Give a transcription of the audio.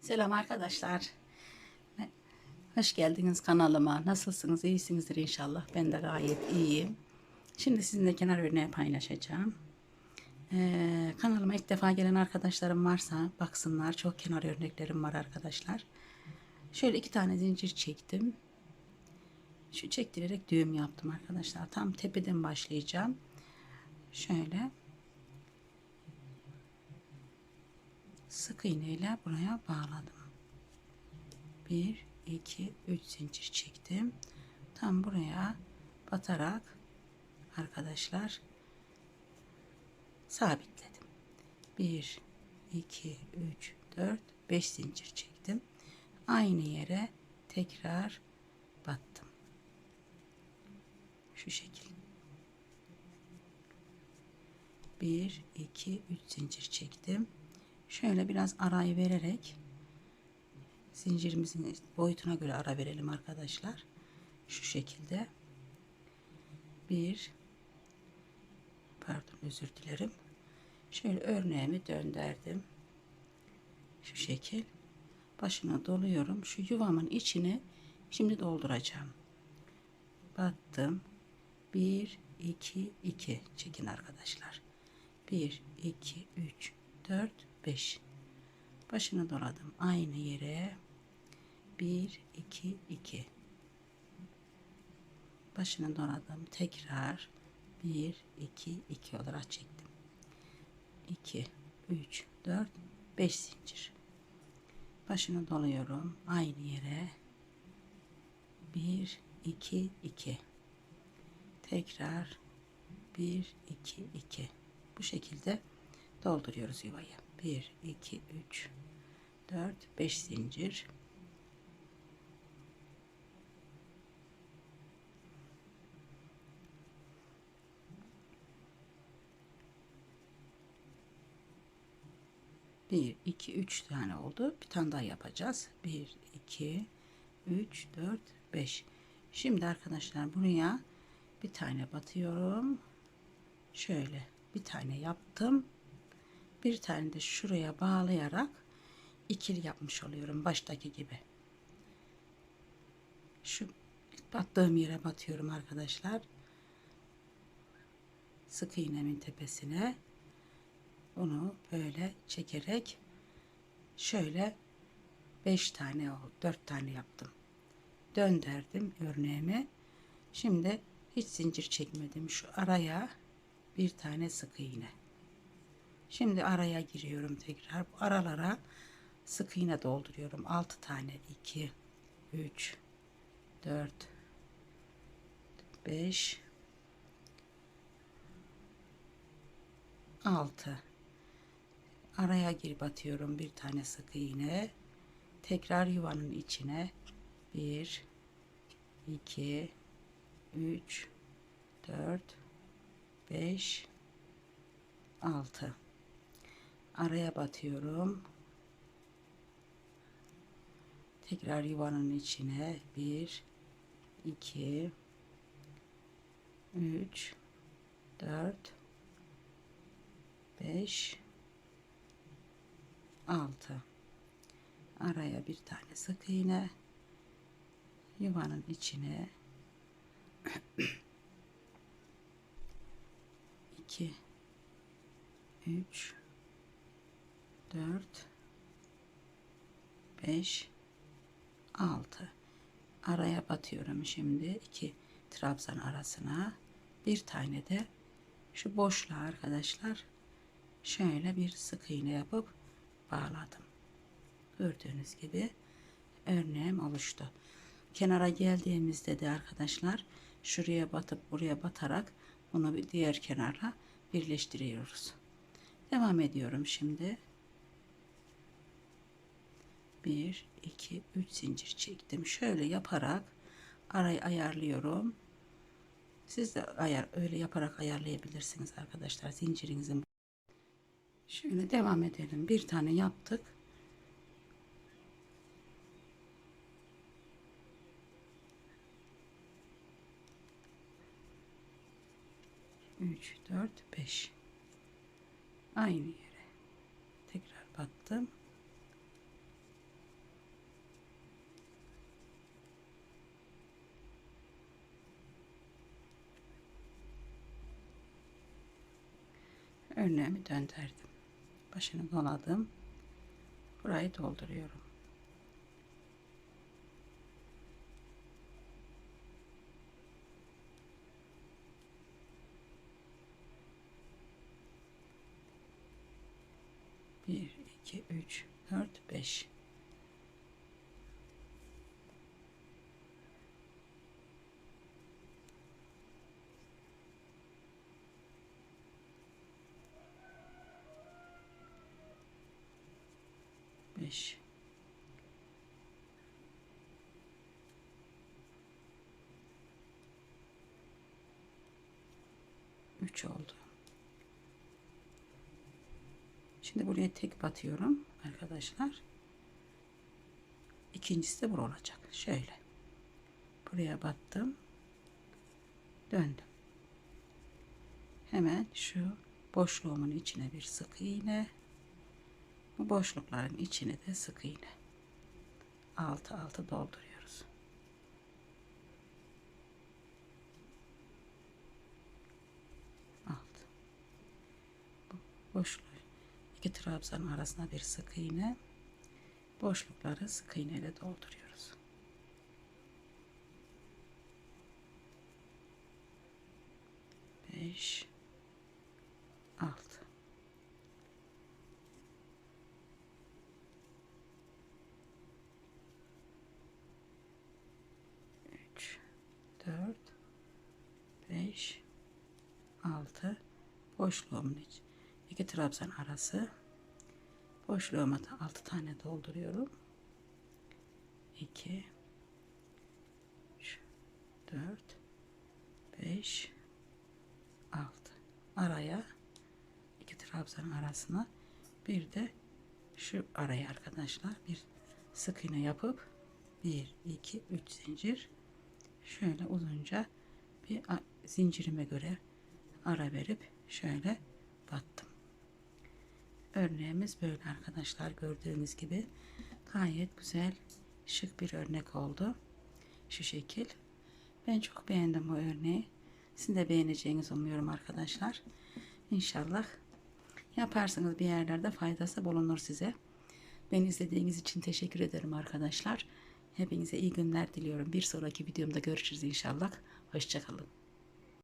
Selam arkadaşlar. Hoş geldiniz kanalıma. Nasılsınız? İyisinizdir inşallah. Ben de gayet iyiyim. Şimdi sizinle kenar örneği paylaşacağım. Ee, kanalıma ilk defa gelen arkadaşlarım varsa baksınlar. Çok kenar örneklerim var arkadaşlar. Şöyle iki tane zincir çektim. Şu çektirerek düğüm yaptım arkadaşlar. Tam tepeden başlayacağım. Şöyle sık iğneyle buraya bağladım. 1 2 3 zincir çektim. Tam buraya batarak arkadaşlar sabitledim. 1 2 3 4 5 zincir çektim. Aynı yere tekrar battım. Şu şekil. 1 2 3 zincir çektim. Şöyle biraz arayı vererek zincirimizin boyutuna göre ara verelim arkadaşlar. Şu şekilde. Bir pardon özür dilerim. Şöyle örneğimi döndürdüm. Şu şekil. Başına doluyorum. Şu yuvamın içini şimdi dolduracağım. Battım. 1 2 2 çekin arkadaşlar. 1 2 3 4 5 başını doladım. Aynı yere. 1 2 2 başını doladım. Tekrar 1 2 2 olarak çektim. 2 3 4 5 zincir. Başını doluyorum. Aynı yere. 1 2 2 tekrar 1 2 2 bu şekilde dolduruyoruz yuvayı 1 2 3 4 5 zincir. Bir iki üç tane oldu. Bir tane daha yapacağız. Bir iki üç dört beş. Şimdi arkadaşlar buraya bir tane batıyorum. Şöyle bir tane yaptım bir tane de şuraya bağlayarak ikili yapmış oluyorum baştaki gibi. Şu battığım yere batıyorum arkadaşlar. Sık iğnemin tepesine. Onu böyle çekerek şöyle 5 tane oldu 4 tane yaptım. Döndürdüm örneğimi. Şimdi hiç zincir çekmedim. Şu araya bir tane sık iğne Şimdi araya giriyorum tekrar. Bu aralara sık iğne dolduruyorum. 6 tane. 2 3 4 5 6 araya gir batıyorum bir tane sık iğne. Tekrar yuvanın içine. 1 2 3 4 5 6 araya batıyorum. Tekrar yuvanın içine. 1 2 3 4 5 6 araya bir tane sık iğne. Yuvanın içine. 2 3 4 5 6 araya batıyorum şimdi. İki. Trabzan arasına. Bir tane de şu boşluğa arkadaşlar şöyle bir sık iğne yapıp bağladım. Gördüğünüz gibi örneğim oluştu. Kenara geldiğimizde de arkadaşlar şuraya batıp buraya batarak bunu bir diğer kenarla birleştiriyoruz. Devam ediyorum şimdi 1 2 3 zincir çektim. Şöyle yaparak arayı ayarlıyorum. Siz de ayar öyle yaparak ayarlayabilirsiniz arkadaşlar zincirinizin şöyle devam edelim. Bir tane yaptık. Üç, dört, beş. Aynı yere tekrar battım Örneğimi döndürdüm. Başını doladım. Burayı dolduruyorum. Bir, iki, üç, dört, beş. Beş. Üç oldu. Şimdi buraya tek batıyorum arkadaşlar. İkincisi de bura olacak. Şöyle. Buraya battım. Döndüm. Hemen şu boşluğumun içine bir sık iğne. Boşlukların içine de sık iğne. Altı altı dolduruyoruz. Alt. Boşluğu iki trabzan arasına bir sık iğne. Boşlukları sık iğne ile dolduruyoruz. Beş, altı. Üç, dört, beş, altı. Boşluğumun iç. iki trabzan arası. Boşluğuma da altı tane dolduruyorum. İki, üç, dört, beş, altı. Araya iki trabzan arasına bir de şu araya arkadaşlar bir sık iğne yapıp bir iki üç zincir şöyle uzunca bir zincirime göre ara verip şöyle battım. Örneğimiz böyle arkadaşlar gördüğünüz gibi gayet güzel şık bir örnek oldu. Şu şekil. Ben çok beğendim bu örneği. Sizin de beğeneceğinizi umuyorum arkadaşlar. İnşallah yaparsınız bir yerlerde faydası bulunur size. Beni izlediğiniz için teşekkür ederim arkadaşlar. Hepinize iyi günler diliyorum. Bir sonraki videomda görüşürüz inşallah. Hoşçakalın.